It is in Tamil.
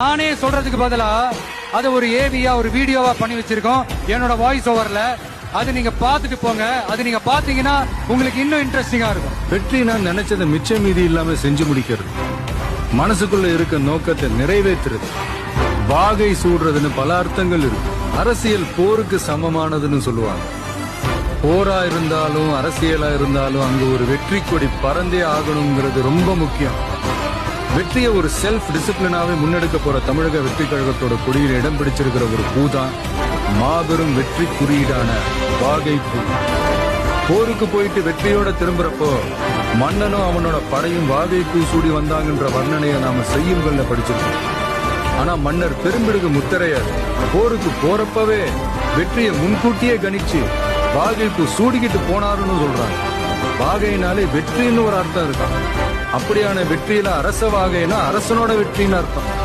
நானே சொல்றதுக்கு பதிலா அது ஒரு ஏவியா ஒரு வீடியோவா பண்ணி வச்சிருக்கோம். என்னோட வாய்ஸ் ஓவர்ல அது நீங்க பார்த்துட்டு போங்க. அது நீங்க பாத்தீங்கன்னா உங்களுக்கு இன்னும் இன்ட்ரெஸ்டிங்கா இருக்கும். வெற்றி நான் நினைச்சதை மிச்ச மீதி இல்லாம செஞ்சு முடிக்கிறது. மனசுக்குள்ள இருக்க நோக்கத்தை நிறைவேற்றுறது. வாகை சூடுறதுன்னு பல அர்த்தங்கள் இருக்கு. அரசியல் போருக்கு சமமானதுன்னு சொல்லுவாங்க. போரா இருந்தாலும் அரசியலா இருந்தாலும் அங்க ஒரு வெற்றி கொடி பறந்தே ஆகணுங்கிறது ரொம்ப முக்கியம். வெற்றியை ஒரு செல்ஃப் டிசிப்ளினாவே முன்னெடுக்க போற தமிழக வெற்றி கழகத்தோட கொடியில் இடம் பிடிச்சிருக்கிற ஒரு பூதான் மாபெரும் வெற்றி குறியீடான வாகை பூ போருக்கு போயிட்டு வெற்றியோட திரும்புறப்போ மன்னனும் அவனோட படையும் வாகை பூ சூடி வந்தாங்கன்ற வர்ணனையை நாம செய்யுங்கள்ல படிச்சிருக்கோம். ஆனா மன்னர் பெரும்பிடுகு முத்தரையர் போருக்கு போறப்பவே வெற்றியை முன்கூட்டியே கணிச்சு வாகை பூ சூடிக்கிட்டு போனாருன்னு சொல்றாங்க. வாகையினாலே வெற்றின்னு ஒரு அர்த்தம் இருக்கான் அப்படியான வெற்றியில அரசவாகைனா அரசனோட வெற்றின்னு அர்த்தம்.